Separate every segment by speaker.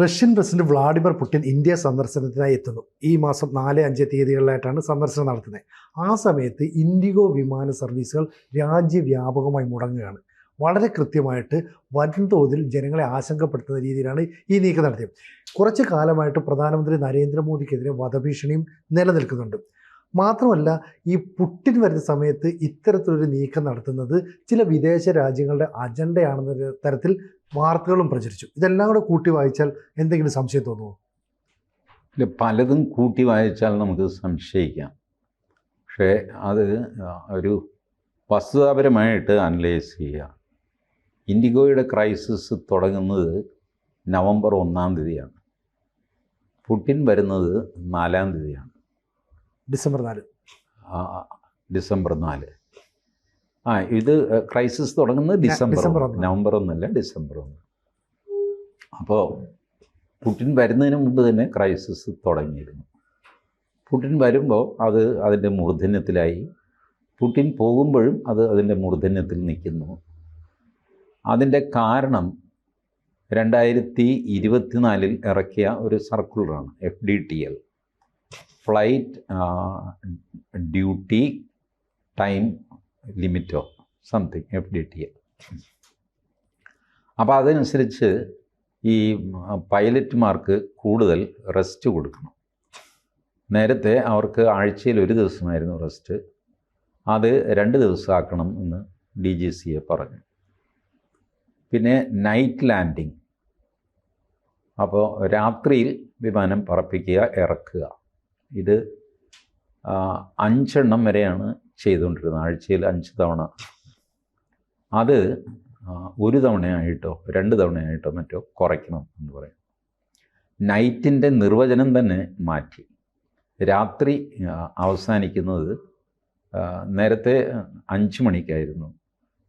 Speaker 1: Russian president Vladimir Putin India സന്ദർശനത്തിനായി എത്തുന്നു. ഈ മാസം നാല് അഞ്ച് തീയതികളിലായിട്ടാണ് സന്ദർശനം നടത്തുന്നത്. ആ സമയത്ത് ഇൻഡിഗോ വിമാന സർവീസുകൾ രാജ്യവ്യാപകമായി മുടങ്ങുകയാണ്. വളരെ കൃത്യമായിട്ട് വൻതോതിൽ ജനങ്ങളെ ആശങ്കപ്പെടുത്തുന്ന രീതിയിലാണ് ഈ നീക്കം നടത്തിയത്. കുറച്ച് കാലമായിട്ട് പ്രധാനമന്ത്രി നരേന്ദ്രമോദിക്കെതിരെ വധഭീഷണിയും നിലനിൽക്കുന്നുണ്ട്. മാത്രമല്ല ഈ പുട്ടിൻ വരുന്ന സമയത്ത് ഇത്തരത്തിലൊരു നീക്കം നടത്തുന്നത് ചില വിദേശ രാജ്യങ്ങളുടെ അജണ്ടയാണെന്ന തരത്തിൽ വാർത്തകളും പ്രചരിച്ചു. ഇതെല്ലാം കൂടെ കൂട്ടി വായിച്ചാൽ എന്തെങ്കിലും സംശയം തോന്നുമോ
Speaker 2: ഇല്ല പലതും കൂട്ടി വായിച്ചാൽ നമുക്ക് സംശയിക്കാം. പക്ഷേ അത് ഒരു വസ്തുതാപരമായിട്ട് അനലൈസ് ചെയ്യുക. ഇൻഡിഗോയുടെ ക്രൈസിസ് തുടങ്ങുന്നത് നവംബർ ഒന്നാം തീയതിയാണ്. പുടിൻ വരുന്നത് നാലാം തീയതിയാണ്.
Speaker 1: ഡിസംബർ നാല്.
Speaker 2: ഡിസംബർ നാല്. ആ ഇത് ക്രൈസിസ് തുടങ്ങുന്നത് ഡിസംബർ. നവംബർ ഒന്നല്ല ഡിസംബർ ഒന്ന്. അപ്പോൾ പുട്ടിൻ വരുന്നതിന് മുമ്പ് തന്നെ ക്രൈസിസ് തുടങ്ങിയിരുന്നു. പുട്ടിൻ വരുമ്പോൾ അത് അതിന്റെ മൂർധന്യത്തിലായി. പുട്ടിൻ പോകുമ്പോഴും അത് അതിന്റെ മൂർധന്യത്തിൽ നിൽക്കുന്നു. അതിന്റെ കാരണം രണ്ടായിരത്തി ഇരുപത്തിനാലിൽ ഇറക്കിയ ഒരു സർക്കുലറാണ് F D T L. Flight duty time ലിമിറ്റോ something F D T A അപ്പോൾ അതനുസരിച്ച് ഈ പൈലറ്റുമാർക്ക് കൂടുതൽ റെസ്റ്റ് കൊടുക്കണം. നേരത്തെ അവർക്ക് ആഴ്ചയിൽ ഒരു ദിവസമായിരുന്നു റെസ്റ്റ് അത് രണ്ട് ദിവസമാക്കണം എന്ന് ഡി ജി സി എ പറഞ്ഞു. പിന്നെ നൈറ്റ് ലാൻഡിങ് അപ്പോൾ രാത്രിയിൽ വിമാനം പറപ്പിക്കുക ഇറക്കുക. ഇത് അഞ്ചെണ്ണം വരെയാണ് ചെയ്തുകൊണ്ടിരുന്നത് ആഴ്ചയിൽ അഞ്ച് തവണ. അത് ഒരു തവണയായിട്ടോ രണ്ട് തവണയായിട്ടോ മറ്റോ കുറയ്ക്കണം എന്ന് പറയും. നൈറ്റിന്റെ നിർവചനം തന്നെ മാറ്റി. രാത്രി അവസാനിക്കുന്നത് നേരത്തെ അഞ്ച് മണിക്കായിരുന്നു.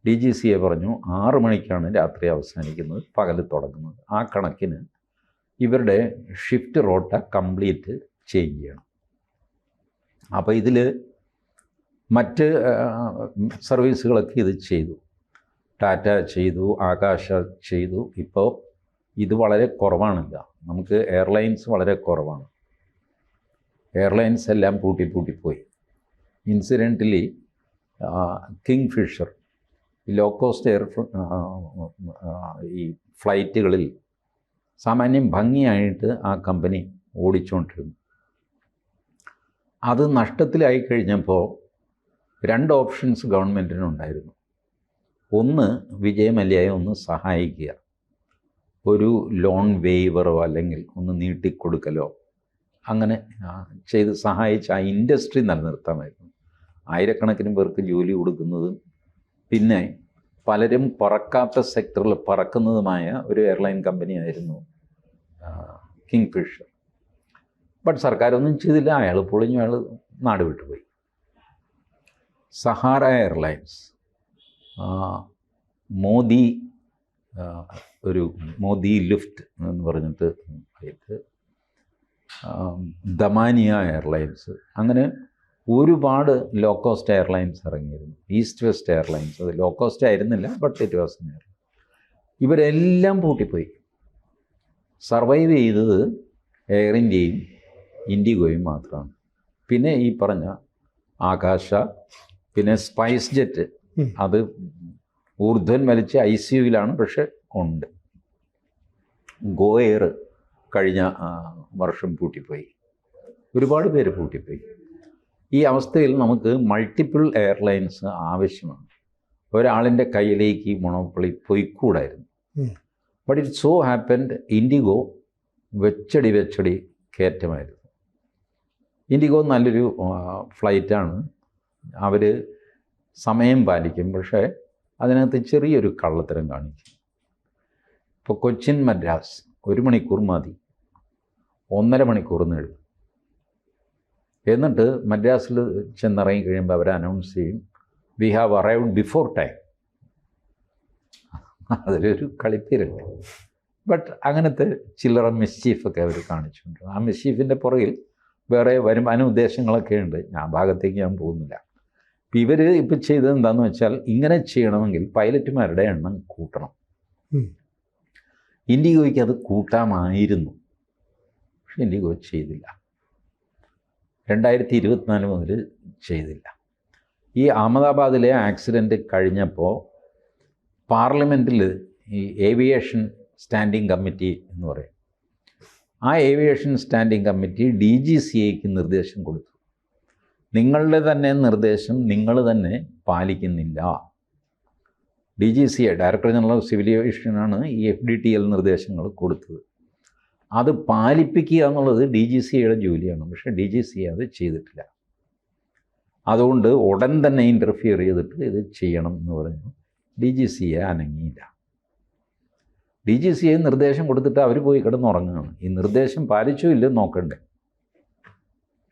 Speaker 2: ഡി ജി സി എ പറഞ്ഞു ആറ് മണിക്കാണ് രാത്രി അവസാനിക്കുന്നത് പകൽ തുടങ്ങുന്നത്. ആ കണക്കിന് ഇവരുടെ ഷിഫ്റ്റ് റോട്ട കംപ്ലീറ്റ് ചേഞ്ച് ചെയ്യണം. അപ്പോൾ ഇതിൽ മറ്റ് സർവീസുകളൊക്കെ ഇത് ചെയ്തു. ടാറ്റ ചെയ്തു ആകാശ ചെയ്തു. ഇപ്പോൾ ഇത് വളരെ കുറവാണില്ല നമുക്ക് എയർലൈൻസ് വളരെ കുറവാണ്. എയർലൈൻസ് എല്ലാം പൂട്ടി പൂട്ടി പോയി. Incidentally Kingfisher low cost air ഈ ഫ്ലൈറ്റുകളിൽ സാമാന്യം ഭംഗിയായിട്ട് ആ കമ്പനി ഓടിച്ചുകൊണ്ടിരുന്നു അത് നഷ്ടത്തിലായി കഴിഞ്ഞപ്പോൾ രണ്ട് ഓപ്ഷൻസ് ഗവൺമെന്റിനുണ്ടായിരുന്നു ഒന്ന് വിജയ് മല്യയെ ഒന്ന് സഹായിക്കുക. ഒരു ലോൺ വേവറോ അല്ലെങ്കിൽ ഒന്ന് നീട്ടിക്കൊടുക്കലോ. അങ്ങനെ ചെയ്ത് സഹായിച്ച് ആ ഇൻഡസ്ട്രി നിലനിർത്താമായിരുന്നു. ആയിരക്കണക്കിന് പേർക്ക് ജോലി കൊടുക്കുന്നതും പിന്നെ പലരും പറക്കാത്ത സെക്ടറിൽ പറക്കുന്നതുമായ ഒരു എയർലൈൻ കമ്പനിയായിരുന്നു കിങ് ഫിഷർ ബട്ട് സർക്കാരൊന്നും ചെയ്തില്ല. അയാൾ പൊളിഞ്ഞു അയാൾ നാട് വിട്ടുപോയി. Sahara airlines. മോദി ഒരു മോദി ലിഫ്റ്റ് എന്ന് പറഞ്ഞിട്ട് ഫ്ലൈറ്റ് ദമാനിയ എയർലൈൻസ്. അങ്ങനെ ഒരുപാട് ലോ കോസ്റ്റ് എയർലൈൻസ് ഇറങ്ങിയിരുന്നു. ഈസ്റ്റ് വെസ്റ്റ് എയർലൈൻസ് അത് ലോ കോസ്റ്റ് ആയിരുന്നില്ല ബട്ട് ഇറ്റ് വാസ് ഇവരെല്ലാം പൂട്ടിപ്പോയി. സർവൈവ് ചെയ്തത് എയർ ഇന്ത്യയും ഇൻഡിഗോയും മാത്രമാണ്. പിന്നെ ഈ പറഞ്ഞ ആകാശ പിന്നെ സ്പൈസ് ജെറ്റ് അത് ഊർധ്വൻ വലിച്ച് ഐ സി യുവിലാണ് പക്ഷെ ഉണ്ട്. ഗോ എയർ കഴിഞ്ഞ വർഷം പൂട്ടിപ്പോയി. ഒരുപാട് പേര് പൂട്ടിപ്പോയി. ഈ അവസ്ഥയിൽ നമുക്ക് മൾട്ടിപ്പിൾ എയർലൈൻസ് ആവശ്യമാണ്. ഒരാളിന്റെ കയ്യിലേക്ക് ഈ monopoly പൊയ്ക്കൂടായിരുന്നു. But it so happened IndiGo വെച്ചടി വെച്ചടി കയറ്റമായിരുന്നു. ഇൻഡിഗോ നല്ലൊരു ഫ്ലൈറ്റാണ് അവർ സമയം പാലിക്കും. പക്ഷേ അതിനകത്ത് ചെറിയൊരു കള്ളത്തരം കാണിക്കും. ഇപ്പോൾ കൊച്ചിൻ മദ്രാസ് ഒരു മണിക്കൂർ മതി. ഒന്നര മണിക്കൂർ നീളും എന്നിട്ട് മദ്രാസിൽ ചെന്നിറങ്ങി കഴിയുമ്പോൾ അവർ അനൗൺസ് ചെയ്യും we have arrived before time അതിലൊരു കളിപ്പീരുണ്ട്. ബട്ട് അങ്ങനത്തെ ചില്ലറ മിസ്ചീഫൊക്കെ അവർ കാണിച്ചുകൊണ്ട് ആ മിസ്ചീഫിന്റെ പുറകിൽ വേറെ വരുമാന ഉദ്ദേശങ്ങളൊക്കെ ഉണ്ട്. ഞാൻ ഭാഗത്തേക്ക് ഞാൻ പോകുന്നില്ല. ഇപ്പം ഇവർ ഇപ്പം ചെയ്തത് എന്താണെന്ന് വെച്ചാൽ ഇങ്ങനെ ചെയ്യണമെങ്കിൽ പൈലറ്റുമാരുടെ എണ്ണം കൂട്ടണം. ഇൻഡിഗോയ്ക്ക് അത് കൂട്ടാമായിരുന്നു. പക്ഷെ ഇൻഡിഗോ ചെയ്തില്ല. രണ്ടായിരത്തി ഇരുപത്തിനാല് മുതൽ ചെയ്തില്ല. ഈ അഹമ്മദാബാദിലെ ആക്സിഡന്റ് കഴിഞ്ഞപ്പോൾ പാർലമെന്റിൽ ഈ ഏവിയേഷൻ സ്റ്റാൻഡിംഗ് കമ്മിറ്റി എന്ന് പറയും. ആ aviation standing committee D G C എക്ക് നിർദ്ദേശം കൊടുത്തു. നിങ്ങളുടെ തന്നെ നിർദ്ദേശം നിങ്ങൾ തന്നെ പാലിക്കുന്നില്ല. D G C A director general of civil ഏവിയേഷനാണ് ഈ എഫ് ഡി ടി എൽ നിർദ്ദേശങ്ങൾ കൊടുത്തത്. അത് പാലിപ്പിക്കുക എന്നുള്ളത് ഡി ജി സി എയുടെ ജോലിയാണ് പക്ഷേ ഡി ജി സി അത് ചെയ്തിട്ടില്ല. അതുകൊണ്ട് ഉടൻ തന്നെ ഇന്റർഫിയർ ചെയ്തിട്ട് ഇത് ചെയ്യണം എന്ന് പറഞ്ഞു. ഡി ജി സി എ അനങ്ങിയില്ല. ഡി ജി സി എ നിർദ്ദേശം കൊടുത്തിട്ട് അവർ പോയി കിടന്നുറങ്ങുകയാണ്. ഈ നിർദ്ദേശം പാലിച്ചോ ഇല്ലയോ നോക്കണ്ടേ?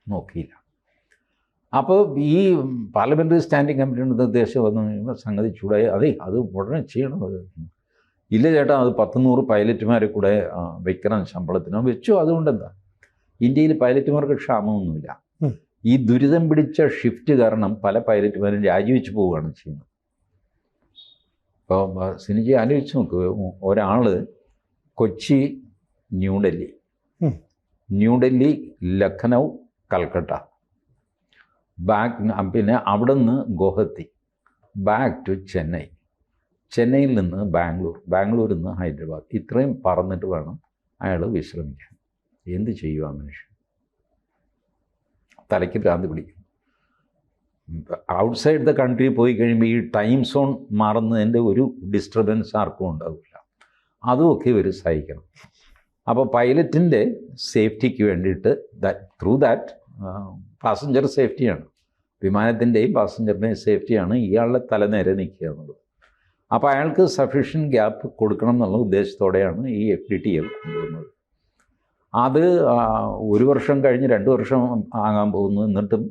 Speaker 2: നോക്കിയില്ല. അപ്പോൾ ഈ പാർലമെന്ററി സ്റ്റാൻഡിംഗ് കമ്മിറ്റിയുടെ നിർദ്ദേശം വന്നു കഴിയുമ്പോൾ സംഗതി ചൂടായി. അതെ അത് ഉടനെ ചെയ്യണം. അത് ഇല്ല ചേട്ടാ അത് പത്ത് നൂറ് പൈലറ്റുമാരെ കൂടെ വെക്കണം ശമ്പളത്തിനോ. വെച്ചു. അതുകൊണ്ടെന്താ? ഇന്ത്യയിൽ പൈലറ്റുമാർക്ക് ക്ഷാമമൊന്നുമില്ല. ഈ ദുരിതം പിടിച്ച ഷിഫ്റ്റ് കാരണം പല പൈലറ്റുമാരും രാജിവെച്ച് പോവുകയാണ് ചെയ്യുന്നത്. ഇപ്പോൾ സിനിജി ആലോചിച്ച് നോക്ക്. ഒരാൾ കൊച്ചി ന്യൂഡൽഹി. ന്യൂഡൽഹി ലഖനൗ കൽക്കട്ട. ബാക്ക് പിന്നെ അവിടെ നിന്ന് ഗുവഹത്തി ബാക്ക് ടു ചെന്നൈ ചെന്നൈയിൽ നിന്ന് ബാംഗ്ലൂർ. ബാംഗ്ലൂരിൽ നിന്ന് ഹൈദരാബാദ്. ഇത്രയും പറന്നിട്ട് വേണം അയാൾ വിശ്രമിക്കാൻ. എന്ത് ചെയ്യുക മനുഷ്യൻ? തലയ്ക്ക് ഭ്രാന്തി പിടിക്കും. ഔട്ട്സൈഡ് ദ കൺട്രി പോയി കഴിയുമ്പോൾ ഈ ടൈം സോൺ മാറുന്നതിന്റെ ഒരു ഡിസ്റ്റർബൻസ് ആർക്കും ഉണ്ടാവില്ല. അതുമൊക്കെ ഇവർ സഹിക്കണം. അപ്പോൾ പൈലറ്റിന്റെ സേഫ്റ്റിക്ക് വേണ്ടിയിട്ട് ദാറ്റ് ത്രൂ ദാറ്റ് പാസഞ്ചർ സേഫ്റ്റിയാണ് വിമാനത്തിന്റെയും പാസഞ്ചറിന്റെയും സേഫ്റ്റിയാണ് ഇയാളുടെ തലനേരെ നിൽക്കുക എന്നുള്ളത്. അപ്പോൾ അയാൾക്ക് സഫീഷ്യൻ ഗ്യാപ്പ് കൊടുക്കണം എന്നുള്ള ഉദ്ദേശത്തോടെയാണ് ഈ എഫ് ഡി ടി എൽ കൊണ്ടുവന്നത്. അത് ഒരു വർഷം കഴിഞ്ഞ് രണ്ട് വർഷം ആകാൻ പോകുന്നു എന്നിട്ടും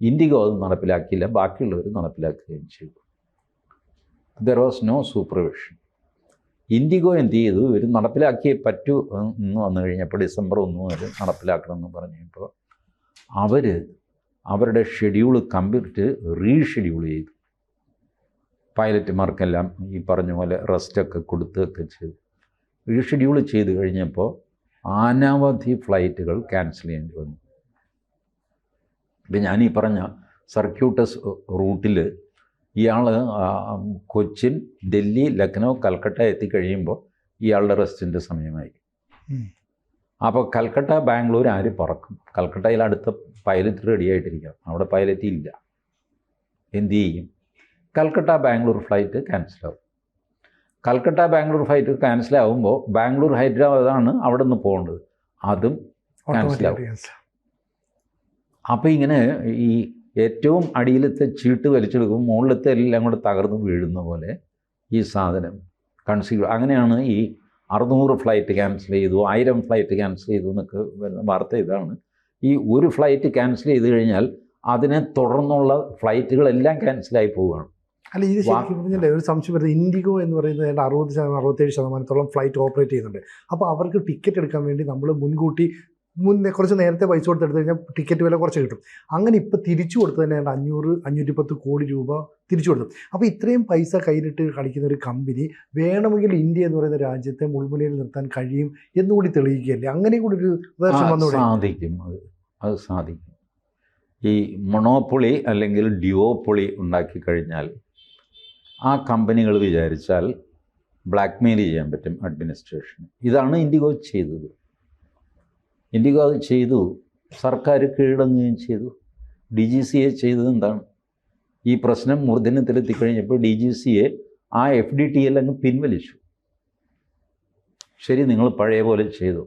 Speaker 2: ഇൻഡിഗോ അത് നടപ്പിലാക്കിയില്ല. ബാക്കിയുള്ളവർ നടപ്പിലാക്കുകയും ചെയ്തു. There was no supervision IndiGo എന്ത് ചെയ്തു? ഇവർ നടപ്പിലാക്കിയേ പറ്റൂ എന്ന് വന്നു കഴിഞ്ഞപ്പോൾ ഡിസംബർ ഒന്ന് വരെ നടപ്പിലാക്കണം എന്ന് പറഞ്ഞപ്പോൾ അവർ അവരുടെ ഷെഡ്യൂൾ കമ്പ്ലീറ്റ് റീഷെഡ്യൂൾ ചെയ്തു. പൈലറ്റുമാർക്കെല്ലാം ഈ പറഞ്ഞ പോലെ റെസ്റ്റൊക്കെ കൊടുത്തൊക്കെ ചെയ്തു. റീഷെഡ്യൂൾ ചെയ്ത് കഴിഞ്ഞപ്പോൾ അനവധി ഫ്ലൈറ്റുകൾ ക്യാൻസൽ ചെയ്യേണ്ടി വന്നു. ഇപ്പം ഞാനീ പറഞ്ഞ സർക്യൂട്ടസ് റൂട്ടിൽ ഇയാൾ കൊച്ചിൻ ഡൽഹി ലക്നൗ കൽക്കട്ട എത്തിക്കഴിയുമ്പോൾ ഇയാളുടെ റെസ്റ്റിന്റെ സമയമായി. അപ്പോൾ കൽക്കട്ട ബാംഗ്ലൂർ ആര് പറക്കും? കൽക്കട്ടയിൽ അടുത്ത പൈലറ്റ് റെഡി ആയിട്ടിരിക്കണം. അവിടെ പൈലറ്റ് ഇല്ല. എന്ത് ചെയ്യും? കൽക്കട്ട ബാംഗ്ലൂർ ഫ്ലൈറ്റ് ക്യാൻസലാവും കൽക്കട്ട ബാംഗ്ലൂർ ഫ്ലൈറ്റ് ക്യാൻസലാവുമ്പോൾ ബാംഗ്ലൂർ ഹൈദരാബാദാണ് അവിടെ നിന്ന് പോകേണ്ടത്. അതും ക്യാൻസലാവും. അപ്പോൾ ഇങ്ങനെ ഈ ഏറ്റവും അടിയിലത്തെ ചീട്ട് വലിച്ചെടുക്കും മുകളിലത്തെ എല്ലാം കൂടെ തകർന്ന് വീഴുന്ന പോലെ ഈ സാധനം കൺസ്യൂ അങ്ങനെയാണ് ഈ അറുന്നൂറ് ഫ്ലൈറ്റ് ക്യാൻസൽ ചെയ്തു ആയിരം ഫ്ലൈറ്റ് ക്യാൻസൽ ചെയ്തു എന്നൊക്കെ വരുന്ന വാർത്ത ഇതാണ്. ഈ ഒരു ഫ്ലൈറ്റ് ക്യാൻസൽ ചെയ്ത് കഴിഞ്ഞാൽ അതിനെ തുടർന്നുള്ള ഫ്ലൈറ്റുകളെല്ലാം ക്യാൻസലായി പോവുകയാണ്.
Speaker 1: അല്ല ഇത് ശരിക്കും പറഞ്ഞാൽ ഒരു സംശയം വരുന്നത് ഇൻഡിഗോ എന്ന് പറയുന്നത് ഏതാണ്ട് അറുപത് ശതമാനം അറുപത്തേഴ് ശതമാനത്തോളം ഫ്ലൈറ്റ് ഓപ്പറേറ്റ് ചെയ്യുന്നുണ്ട്. അപ്പോൾ അവർക്ക് ടിക്കറ്റ് എടുക്കാൻ വേണ്ടി നമ്മൾ മുൻകൂട്ടി മുന്നേ കുറച്ച് നേരത്തെ പൈസ കൊടുത്തെടുത്ത് കഴിഞ്ഞാൽ ടിക്കറ്റ് വില കുറച്ച് കിട്ടും. അങ്ങനെ ഇപ്പോൾ തിരിച്ചു കൊടുത്തു തന്നെ ഏതാണ്ട് അഞ്ഞൂറ് അഞ്ഞൂറ്റി പത്ത് കോടി രൂപ തിരിച്ചു കൊടുത്തു അപ്പോൾ ഇത്രയും പൈസ കയ്യിലിട്ട് കളിക്കുന്ന ഒരു കമ്പനി വേണമെങ്കിൽ ഇന്ത്യ എന്ന് പറയുന്ന രാജ്യത്തെ മുൾമുനയിൽ നിർത്താൻ കഴിയും എന്നുകൂടി തെളിയിക്കുകയല്ലേ? അങ്ങനെ കൂടി ഒരു
Speaker 2: സാധിക്കും. അത് അത് സാധിക്കും. ഈ മൊണോപ്പൊളി അല്ലെങ്കിൽ ഡ്യുവോപ്പൊളി ഉണ്ടാക്കി കഴിഞ്ഞാൽ ആ കമ്പനികൾ വിചാരിച്ചാൽ ബ്ലാക്ക്മെയിൽ ചെയ്യാൻ പറ്റും അഡ്മിനിസ്ട്രേഷൻ ഇതാണ് ഇൻഡിഗോ ചെയ്തത്. ഇൻഡിഗോ അത് ചെയ്തു. സർക്കാർ കീഴടങ്ങുകയും ചെയ്തു. ഡി ജി സി എ ചെയ്തത് എന്താണ്? ഈ പ്രശ്നം മൂർധന്യത്തിലെത്തിക്കഴിഞ്ഞപ്പോൾ ഡി ജി സി എ ആ എഫ് ഡി ടി എൽ അങ്ങ് പിൻവലിച്ചു. ശരി നിങ്ങൾ പഴയ പോലെ ചെയ്തു.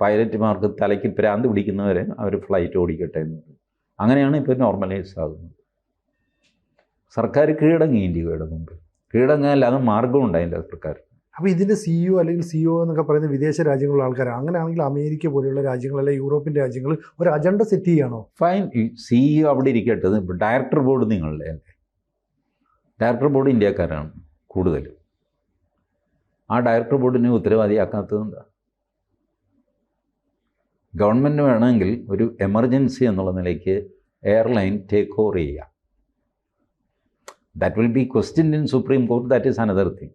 Speaker 2: പൈലറ്റുമാർക്ക് തലയ്ക്ക് പ്രാന്ത് പിടിക്കുന്നവരെ അവർ ഫ്ലൈറ്റ് ഓടിക്കട്ടെ എന്ന് അങ്ങനെയാണ് ഇപ്പോൾ നോർമലൈസ് ആകുന്നത്. സർക്കാർ കീഴടങ്ങി ഇന്ത്യയുടെ മുമ്പ് കീഴടങ്ങാല്ലാതെ മാർഗം ഉണ്ടായില്ല സർക്കാർ.
Speaker 1: അപ്പോൾ ഇതിന്റെ സിഇഒ അല്ലെങ്കിൽ സിഇഒ എന്നൊക്കെ പറയുന്ന വിദേശ രാജ്യങ്ങളിലുള്ള ആൾക്കാരാണ്. അങ്ങനെയാണെങ്കിൽ അമേരിക്ക പോലെയുള്ള രാജ്യങ്ങൾ അല്ലെങ്കിൽ യൂറോപ്യൻ രാജ്യങ്ങൾ ഒരു അജണ്ട സെറ്റ് ചെയ്യുകയാണോ
Speaker 2: ഫൈൻ സിഇഒ അവിടെ ഇരിക്കട്ടെ. ഡയറക്ടർ ബോർഡ് നിങ്ങളുടെ ഡയറക്ടർ ബോർഡ് ഇന്ത്യക്കാരാണ് കൂടുതൽ. ആ ഡയറക്ടർ ബോർഡിനെ ഉത്തരവാദിയാക്കാത്തത് എന്താ ഗവൺമെന്റ് വേണമെങ്കിൽ ഒരു എമർജൻസി എന്നുള്ള നിലയ്ക്ക് എയർലൈൻ ടേക്ക് ഓവർ ചെയ്യുക. That will be question in Supreme Court that is another thing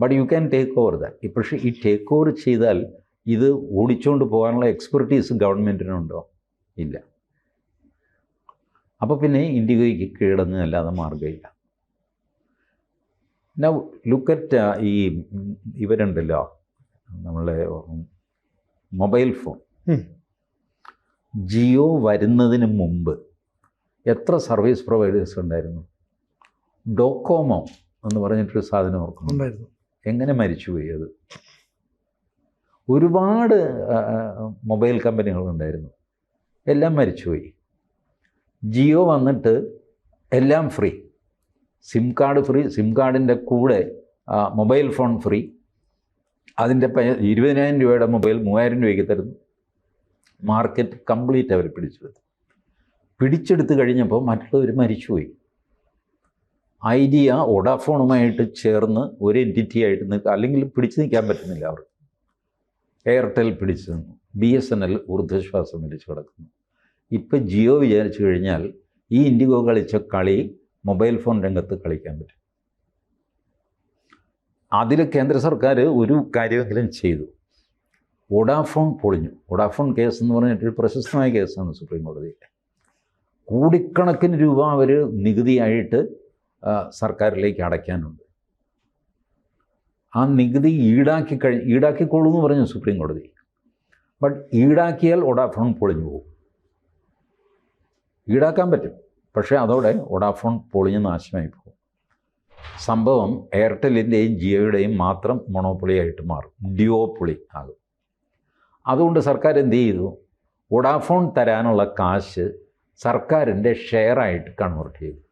Speaker 2: but you can take over that പക്ഷേ ഈ ടേക്ക് ഓവർ ചെയ്താൽ ഇത് ഓടിച്ചുകൊണ്ട് പോകാനുള്ള എക്സ്പെർട്ടീസ് ഗവൺമെന്റിനുണ്ടോ ഇല്ല. അപ്പോൾ പിന്നെ ഇൻഡിഗോയ്ക്ക് കീഴടങ്ങുക മാർഗമില്ല മാർഗമില്ല നൗ ലുക്കറ്റ് ഈ ഇവരുണ്ടല്ലോ. നമ്മളെ മൊബൈൽ ഫോൺ. ജിയോ വരുന്നതിന് മുമ്പ് എത്ര സർവീസ് പ്രൊവൈഡേഴ്സ് ഉണ്ടായിരുന്നു? ഡോക്കോമോ എന്ന് പറഞ്ഞിട്ടൊരു സാധനം ഓർക്കുന്നു
Speaker 1: ഉണ്ടായിരുന്നു.
Speaker 2: എങ്ങനെ മരിച്ചുപോയി അത്? ഒരുപാട് മൊബൈൽ കമ്പനികളുണ്ടായിരുന്നു. എല്ലാം മരിച്ചുപോയി. ജിയോ വന്നിട്ട് എല്ലാം free. SIM card free SIM കാർഡിന്റെ കൂടെ മൊബൈൽ ഫോൺ ഫ്രീ. അതിന്റെ പ ഇരുപതിനായിരം രൂപയുടെ മൊബൈൽ മൂവായിരം രൂപയ്ക്ക് തരുന്നു. മാർക്കറ്റ് കംപ്ലീറ്റ് അവർ പിടിച്ചെടുത്തു. പിടിച്ചെടുത്ത് കഴിഞ്ഞപ്പോൾ മറ്റുള്ളവർ മരിച്ചുപോയി. ഐഡിയ ഒഡാഫോണുമായിട്ട് ചേർന്ന് ഒരു എന്റിറ്റി ആയിട്ട് നിൽക്കുക അല്ലെങ്കിൽ പിടിച്ചു നിൽക്കാൻ പറ്റുന്നില്ല അവർക്ക്. എയർടെൽ പിടിച്ചു നിന്നു. ബി എസ് എൻ എൽ ഊർധ്വശ്വാസം വലിച്ചു കിടക്കുന്നു. ഇപ്പം ജിയോ വിചാരിച്ചു കഴിഞ്ഞാൽ ഈ ഇൻഡിഗോ കളിച്ച കളി മൊബൈൽ ഫോൺ രംഗത്ത് കളിക്കാൻ പറ്റും. അതിൽ കേന്ദ്ര സർക്കാർ ഒരു കാര്യമെങ്കിലും ചെയ്തു. ഒഡാഫോൺ പൊളിഞ്ഞു. ഒഡാഫോൺ കേസ് എന്ന് പറഞ്ഞിട്ട് പ്രശസ്തമായ കേസാണ് സുപ്രീം കോടതിയിൽ കോടിക്കണക്കിന് രൂപ അവർ നികുതിയായിട്ട് സർക്കാരിലേക്ക് അടയ്ക്കാനുണ്ട്. ആ നികുതി ഈടാക്കി കഴി ഈടാക്കിക്കോളൂ എന്ന് പറഞ്ഞു സുപ്രീം കോടതി. ബട്ട് ഈടാക്കിയാൽ ഒഡാഫോൺ പൊളിഞ്ഞു പോകും. ഈടാക്കാൻ പറ്റും. പക്ഷേ അതോടെ ഒഡാഫോൺ പൊളിഞ്ഞ് നാശമായി പോകും. സംഭവം എയർടെല്ലിന്റെയും ജിയോയുടെയും മാത്രം മൊണോപ്പൊളിയായിട്ട് മാറും. ഡിയോപ്പൊളി ആകും. അതുകൊണ്ട് സർക്കാർ എന്ത് ചെയ്തു? വോഡാഫോൺ തരാനുള്ള കാശ് സർക്കാരിന്റെ ഷെയറായിട്ട് കൺവേർട്ട് ചെയ്തു.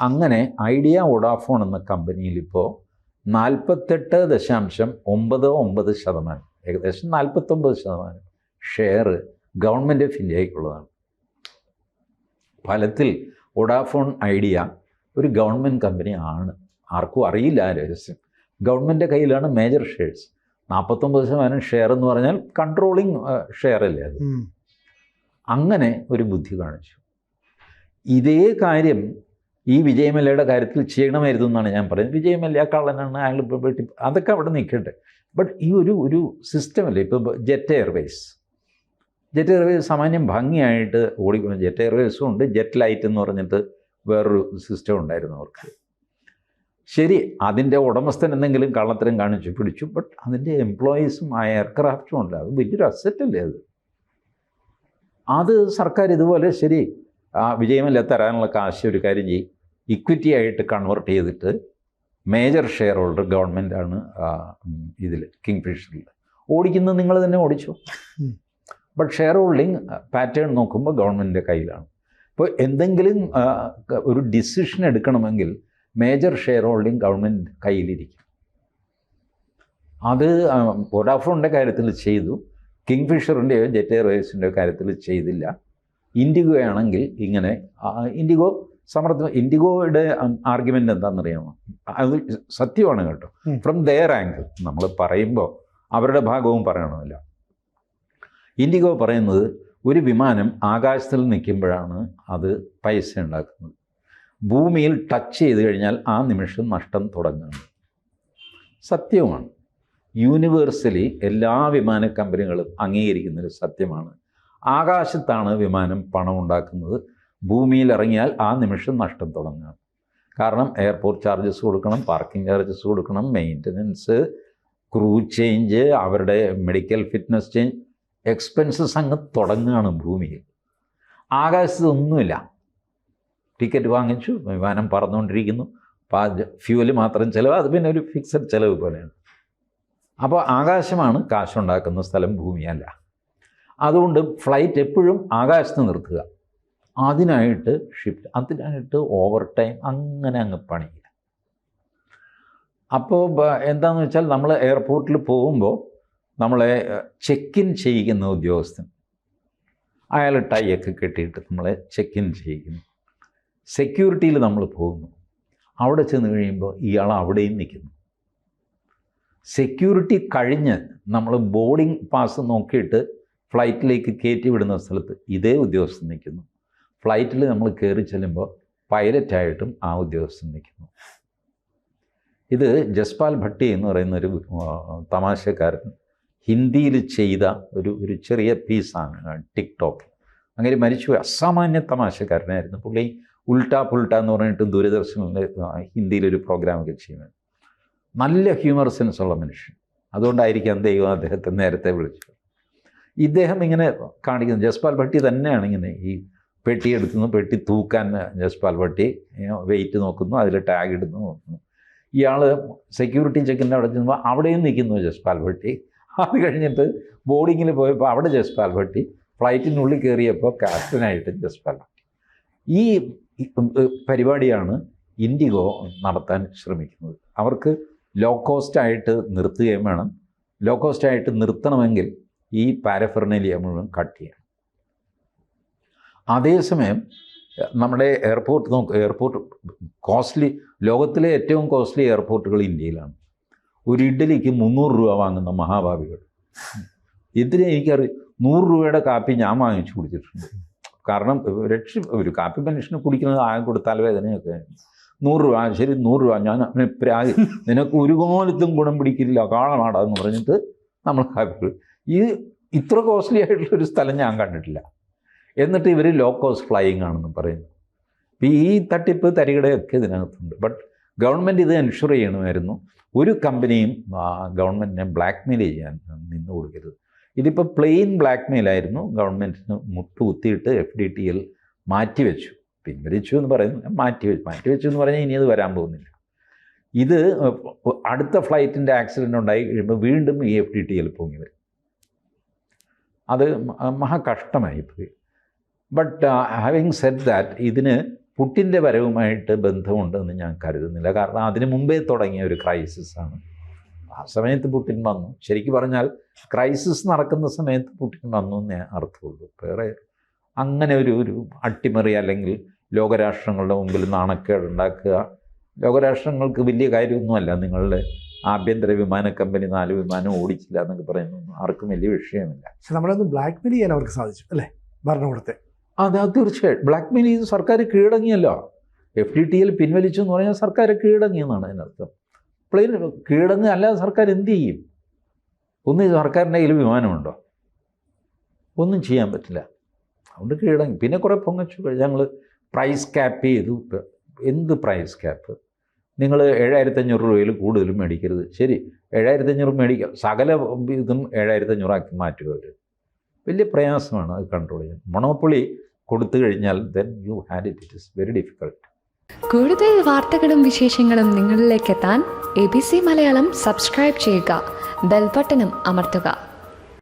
Speaker 2: അങ്ങനെ ഐഡിയ വോഡാഫോൺ എന്ന കമ്പനിയിൽ ഇപ്പോൾ നാൽപ്പത്തെട്ട് ദശാംശം ഒമ്പത് ഒമ്പത് ശതമാനം ഏകദേശം നാൽപ്പത്തൊമ്പത് ശതമാനം ഷെയർ ഗവൺമെന്റ് ഓഫ് ഇന്ത്യയ്ക്കുള്ളതാണ്. ഫലത്തിൽ വോഡാഫോൺ ഐഡിയ ഒരു ഗവൺമെന്റ് കമ്പനി ആണ്. ആർക്കും അറിയില്ല ആ രഹസ്യം. ഗവൺമെന്റിന്റെ കയ്യിലാണ് മേജർ ഷെയർസ്. നാൽപ്പത്തൊമ്പത് ശതമാനം ഷെയർ എന്ന് പറഞ്ഞാൽ കൺട്രോളിങ് ഷെയർ അല്ലേ അത്? അങ്ങനെ ഒരു ബുദ്ധി കാണിച്ചു. ഇതേ കാര്യം ഈ വിജയമല്ലയുടെ കാര്യത്തിൽ ചെയ്യണമായിരുന്നു എന്നാണ് ഞാൻ പറയുന്നത്. വിജയമല്ല കള്ളനാണ് അയാൾ വെട്ടി അതൊക്കെ അവിടെ നിൽക്കട്ടെ. ബട്ട് ഈ ഒരു ഒരു സിസ്റ്റമല്ലേ ഇപ്പോൾ ജെറ്റ് എയർവേസ് ജെറ്റ് എയർവേസ് സാമാന്യം ഭംഗിയായിട്ട് ഓടിക്കുന്നു ജെറ്റ് എയർവേസും ഉണ്ട്. ജെറ്റ് ലൈറ്റ് എന്ന് പറഞ്ഞിട്ട് വേറൊരു സിസ്റ്റം ഉണ്ടായിരുന്നു അവർക്ക്. ശരി അതിന്റെ ഉടമസ്ഥൻ എന്തെങ്കിലും കള്ളത്തരം കാണിച്ചു പിടിച്ചു. ബട്ട് അതിന്റെ എംപ്ലോയീസും ആ എയർക്രാഫ്റ്റും ഉണ്ട്. അത് വലിയൊരു അസറ്റല്ലേ അത്? അത് സർക്കാർ ഇതുപോലെ ശരി ആ വിജയമല്ല തരാനുള്ള കാശ് ഒരു കാര്യം ചെയ്യും. ഇക്വിറ്റി ആയിട്ട് കൺവേർട്ട് ചെയ്തിട്ട് മേജർ ഷെയർ ഹോൾഡർ ഗവൺമെന്റാണ് ഇതിൽ കിങ് ഫിഷറിൽ ഓടിക്കുന്നത് നിങ്ങൾ തന്നെ ഓടിച്ചു. ബട്ട് ഷെയർ ഹോൾഡിങ് പാറ്റേൺ നോക്കുമ്പോൾ ഗവൺമെന്റിന്റെ കയ്യിലാണ്. ഇപ്പോൾ എന്തെങ്കിലും ഒരു ഡിസിഷൻ എടുക്കണമെങ്കിൽ മേജർ ഷെയർ ഹോൾഡിങ് ഗവൺമെന്റ് കയ്യിലിരിക്കും. അത് വോഡാഫോണിന്റെ കാര്യത്തിൽ ചെയ്തു. കിങ് ഫിഷറിന്റെയോ ജെറ്റ് എയർവേസിന്റെയോ കാര്യത്തിൽ ചെയ്തില്ല. ഇൻഡിഗോ ആണെങ്കിൽ ഇങ്ങനെ ഇൻഡിഗോ സമർത്ഥ ഇൻഡിഗോയുടെ ആർഗ്യുമെന്റ് എന്താണെന്നറിയാമോ? അത് സത്യമാണ് കേട്ടോ. ഫ്രം ദെയർ ആംഗിൾ നമ്മൾ പറയുമ്പോൾ അവരുടെ ഭാഗവും പറയണമല്ല. ഇൻഡിഗോ പറയുന്നത് ഒരു വിമാനം ആകാശത്തിൽ നിൽക്കുമ്പോഴാണ് അത് പൈസ ഉണ്ടാക്കുന്നത്. ഭൂമിയിൽ ടച്ച് ചെയ്ത് കഴിഞ്ഞാൽ ആ നിമിഷം നഷ്ടം തുടങ്ങുന്നു. സത്യവുമാണ്. യൂണിവേഴ്സലി എല്ലാ വിമാന കമ്പനികളും അംഗീകരിക്കുന്നൊരു സത്യമാണ്. ആകാശത്താണ് വിമാനം പണം ഉണ്ടാക്കുന്നത് ഭൂമിയിൽ ഇറങ്ങിയാൽ ആ നിമിഷം നഷ്ടം തുടങ്ങുകയാണ് കാരണം എയർപോർട്ട് ചാർജസ് കൊടുക്കണം പാർക്കിംഗ് ചാർജസ് കൊടുക്കണം മെയിന്റനൻസ് ക്രൂ ചേഞ്ച് അവരുടെ മെഡിക്കൽ ഫിറ്റ്നസ് ചേഞ്ച് എക്സ്പെൻസസ് അങ്ങ് തുടങ്ങുകയാണ് ഭൂമിയിൽ. ആകാശത്ത് ഒന്നുമില്ല ടിക്കറ്റ് വാങ്ങിച്ചു വിമാനം പറന്നുകൊണ്ടിരിക്കുന്നു. ഫ്യൂവൽ മാത്രം ചിലവ് അത് പിന്നെ ഒരു ഫിക്സഡ് ചിലവ് പോലെയാണ്. അപ്പോൾ ആകാശമാണ് കാശുണ്ടാക്കുന്ന സ്ഥലം ഭൂമിയല്ല. അതുകൊണ്ട് ഫ്ലൈറ്റ് എപ്പോഴും ആകാശത്ത് നിർത്തുക. അതിനായിട്ട് ഷിഫ്റ്റ് അതിനായിട്ട് ഓവർ ടൈം അങ്ങനെ അങ്ങ് പണിയില്ല അപ്പോൾ എന്താണെന്ന് വെച്ചാൽ നമ്മൾ എയർപോർട്ടിൽ പോകുമ്പോൾ നമ്മളെ ചെക്ക് ഇൻ ചെയ്യിക്കുന്ന ഉദ്യോഗസ്ഥൻ. അയാൾ ടൈയൊക്കെ കെട്ടിയിട്ട് നമ്മളെ ചെക്ക് ഇൻ ചെയ്യിക്കുന്നു. സെക്യൂരിറ്റിയിൽ നമ്മൾ പോകുന്നു. അവിടെ ചെന്ന് കഴിയുമ്പോൾ ഇയാൾ അവിടെയും നിൽക്കുന്നു. സെക്യൂരിറ്റി കഴിഞ്ഞ് നമ്മൾ ബോർഡിംഗ് പാസ് നോക്കിയിട്ട് ഫ്ലൈറ്റിലേക്ക് കയറ്റി വിടുന്ന സ്ഥലത്ത് ഇതേ ഉദ്യോഗസ്ഥൻ നിൽക്കുന്നു. ഫ്ലൈറ്റിൽ നമ്മൾ കയറി ചെല്ലുമ്പോൾ പൈലറ്റായിട്ടും ആ ഉദ്യോഗസ്ഥൻ നിൽക്കുന്നു. ഇത് ജസ്പാൽ ഭട്ടി എന്ന് പറയുന്ന ഒരു തമാശക്കാരൻ ഹിന്ദിയിൽ ചെയ്ത ഒരു ഒരു ചെറിയ പീസാണ് ടിക്ടോക്ക്. അങ്ങനെ മരിച്ചു അസാമാന്യ തമാശക്കാരനായിരുന്നു. പുള്ളി ഉൾട്ടാ പുൾട്ട എന്ന് പറഞ്ഞിട്ട് ദൂരദർശനിൽ ഹിന്ദിയിൽ ഹിന്ദിയിലൊരു പ്രോഗ്രാമൊക്കെ ചെയ്യുന്നത്. നല്ല ഹ്യൂമർ സെൻസ് ഉള്ള മനുഷ്യൻ. അതുകൊണ്ടായിരിക്കാം ദൈവം അദ്ദേഹത്തെ നേരത്തെ വിളിച്ചത്. ഇദ്ദേഹം ഇങ്ങനെ കാണിക്കുന്നത്. ജസ്പാൽ ഭട്ടി തന്നെയാണ് ഇങ്ങനെ ഈ പെട്ടി എടുക്കുന്നു പെട്ടി തൂക്കാൻ ജസ്പാൽ പെട്ടി വെയിറ്റ് നോക്കുന്നു അതിൽ ടാഗ് ഇടുന്നു നോക്കുന്നു. ഇയാൾ സെക്യൂരിറ്റി ചെക്കിന്റെ അവിടെ ചെന്നപ്പോൾ അവിടെയും നിൽക്കുന്നു ജസ്പാൽ പെട്ടി അത് കഴിഞ്ഞിട്ട് ബോർഡിങ്ങിൽ പോയപ്പോൾ അവിടെ ജസ്പാൽ പെട്ടി ഫ്ലൈറ്റിനുള്ളിൽ കയറിയപ്പോൾ ക്യാപ്റ്റനായിട്ട് ജസ്പാൽ പെട്ടി ഈ പരിപാടിയാണ് ഇൻഡിഗോ നടത്താൻ ശ്രമിക്കുന്നത്. അവർക്ക് ലോ കോസ്റ്റ് ആയിട്ട് നിർത്തുകയും വേണം. ലോ കോസ്റ്റ് ആയിട്ട് നിർത്തണമെങ്കിൽ ഈ പാരഫെർണലിയ മുഴുവൻ കട്ട് ചെയ്യണം. അതേസമയം നമ്മുടെ എയർപോർട്ട് നോക്ക് എയർപോർട്ട് കോസ്റ്റ്ലി ലോകത്തിലെ ഏറ്റവും കോസ്റ്റ്ലി എയർപോർട്ടുകൾ ഇന്ത്യയിലാണ്. ഒരു ഇഡ്ഡലിക്ക് മുന്നൂറ് രൂപ വാങ്ങുന്ന മഹാഭാവികൾ. ഇതിന് എനിക്കറിയാം നൂറ് രൂപയുടെ കാപ്പി ഞാൻ വാങ്ങിച്ചു കുടിച്ചിട്ടുണ്ട്. കാരണം രക്ഷ ഒരു കാപ്പി മനുഷ്യന് കുടിക്കുന്നത് ആകെ കൊടുത്താൽ വേദനയൊക്കെ. നൂറ് രൂപ ശരി നൂറ് രൂപ. ഞാൻ പ്രാഗി നിനക്ക് ഒരു കോലത്തും ഗുണം പിടിക്കില്ല കാളമാടാന്ന് പറഞ്ഞിട്ട് നമ്മൾ കാപ്പി ഈ ഇത്ര കോസ്റ്റ്ലി ആയിട്ടുള്ള ഒരു സ്ഥലം ഞാൻ കണ്ടിട്ടില്ല. എന്നിട്ട് ഇവർ ലോ കോസ്റ്റ് ഫ്ലൈയിങ് ആണെന്ന് പറയുന്നു. അപ്പോൾ ഈ തട്ടിപ്പ് തരികടയൊക്കെ ഇതിനകത്തുണ്ട്. ബട്ട് ഗവൺമെന്റ് ഇത് എൻഷുർ ചെയ്യണമായിരുന്നു. ഒരു കമ്പനിയും ഗവൺമെന്റിനെ ബ്ലാക്ക്മെയിൽ ചെയ്യാൻ നിന്ന് കൊടുക്കരുത്. ഇതിപ്പോൾ പ്ലെയിൻ ബ്ലാക്ക്മെയിൽ ആയിരുന്നു. ഗവൺമെന്റിന് മുട്ടുകുത്തിയിട്ട് എഫ് ഡി ടി എൽ മാറ്റിവെച്ചു പിൻവലിച്ചു എന്ന് പറയുന്നു. മാറ്റിവെച്ചു മാറ്റിവെച്ചു എന്ന് പറഞ്ഞാൽ ഇനി അത് വരാൻ പോകുന്നില്ല. ഇത് അടുത്ത ഫ്ലൈറ്റിന്റെ ആക്സിഡന്റ് ഉണ്ടായി കഴിയുമ്പോൾ വീണ്ടും ഈ എഫ് ഡി ടി എൽ പൊങ്ങി വരും. അത് മഹാകഷ്ടമായി പോയി ബട്ട് ഹാവിങ് സെറ്റ് ദാറ്റ് ഇതിന് പുട്ടിന്റെ വരവുമായിട്ട് ബന്ധമുണ്ടെന്ന് ഞാൻ കരുതുന്നില്ല. കാരണം അതിന് മുമ്പേ തുടങ്ങിയ ഒരു ക്രൈസിസ് ആണ്. ആ സമയത്ത് പുട്ടിൻ വന്നു. ശരിക്കും പറഞ്ഞാൽ ക്രൈസിസ് നടക്കുന്ന സമയത്ത് പുട്ടിൻ വന്നു എന്നേ അർത്ഥമുള്ളൂ. വേറെ അങ്ങനെ ഒരു ഒരു അട്ടിമറി അല്ലെങ്കിൽ ലോകരാഷ്ട്രങ്ങളുടെ മുമ്പിൽ നാണക്കേട് ഉണ്ടാക്കുക. ലോകരാഷ്ട്രങ്ങൾക്ക് വലിയ കാര്യമൊന്നുമല്ല. നിങ്ങളുടെ ആഭ്യന്തര വിമാന കമ്പനി നാല് വിമാനം ഓടിച്ചില്ല എന്നൊക്കെ പറയുന്നു ആർക്കും വലിയ വിഷയമില്ല.
Speaker 1: പക്ഷെ നമ്മളൊന്ന് ബ്ലാക്ക്മെയിൽ ചെയ്യാൻ അവർക്ക് സാധിച്ചു അല്ലേ? ഭരണകൂടത്തെ.
Speaker 2: അതെ അത് തീർച്ചയായും ബ്ലാക്ക് മെയിൽ ചെയ്ത് സർക്കാർ കീഴടങ്ങിയല്ലോ. എഫ് ഡി ടി എൽ പിൻവലിച്ചു എന്ന് പറഞ്ഞാൽ സർക്കാർ കീഴടങ്ങിയെന്നാണ് അതിനർത്ഥം. പ്ലെയിൻ കീഴടങ്ങുക അല്ലാതെ സർക്കാർ എന്ത് ചെയ്യും? ഒന്നും സർക്കാരിന്റെ കയ്യിൽ വിമാനമുണ്ടോ? ഒന്നും ചെയ്യാൻ പറ്റില്ല. അതുകൊണ്ട് കീഴടങ്ങി. പിന്നെ കുറേ പൊങ്ങച്ചു ഞങ്ങൾ പ്രൈസ് ക്യാപ്പ് ചെയ്തു. എന്ത് പ്രൈസ് ക്യാപ്പ് നിങ്ങൾ ഏഴായിരത്തി അഞ്ഞൂറ് രൂപയിൽ കൂടുതലും മേടിക്കരുത്. ശരി ഏഴായിരത്തി അഞ്ഞൂറ് മേടിക്കുക സകല ഇതും ഏഴായിരത്തി അഞ്ഞൂറാക്കി മാറ്റുക അവർ വലിയ പ്രയാസമാണ് അത് കൺട്രോൾ ചെയ്യാൻ. മൊണോപ്പൊളി കൊടുത്തു കഴിഞ്ഞാൽ then you hand it it is very difficult
Speaker 3: കൂടുതൽ വാർത്തകളും വിശേഷങ്ങളും നിങ്ങളിലേക്ക് എത്താൻ A B C Malayalam subscribe ചെയ്യുക. ബെൽബട്ടനും അമർത്തുക.